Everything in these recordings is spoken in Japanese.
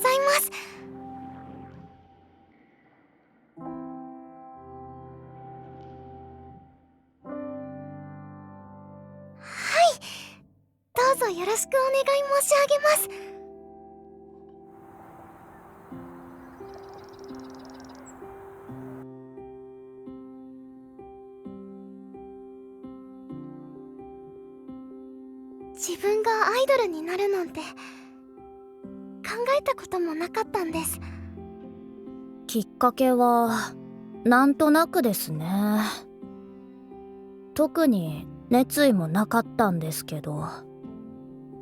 ざいます。はい。どうぞよろしくお願い申し上げます。自分がアイドルになるなんて。えたこともなかったんです。きっかけはなんとなくですね。特に熱意もなかったんですけど。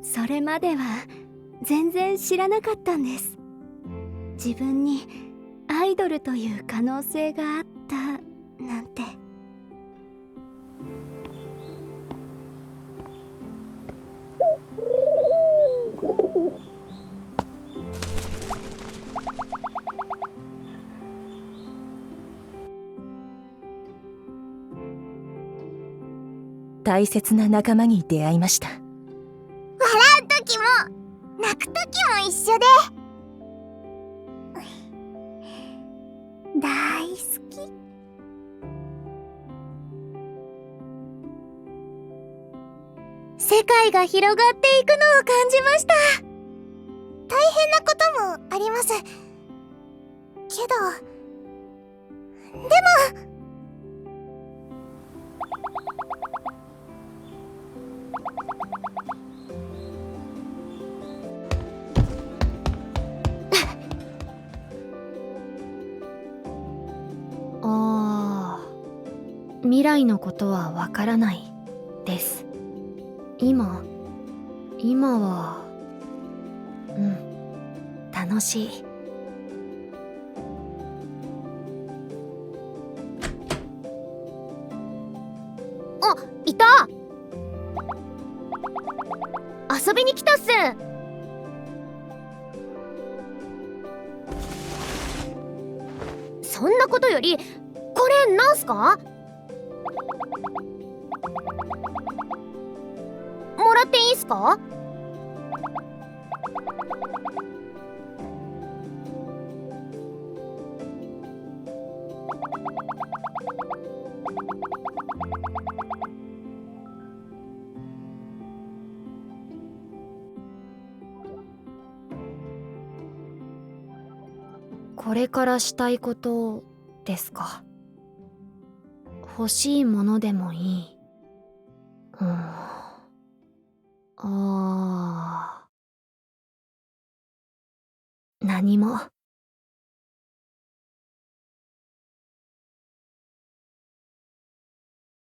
それまでは全然知らなかったんです。自分にアイドルという可能性があったなんて大切な仲間に出会いました。笑う時も泣く時も一緒で。大好き。世界が広がっていくのを感じました。大変なこともあります。けどでも未来のことはわからないです。今今はうん楽しい。あいた！遊びに来たっす。そんなことよりこれなんすか？もらっていいっすか？これからしたいことですか？欲しいものでもいい。うん。ああ何も。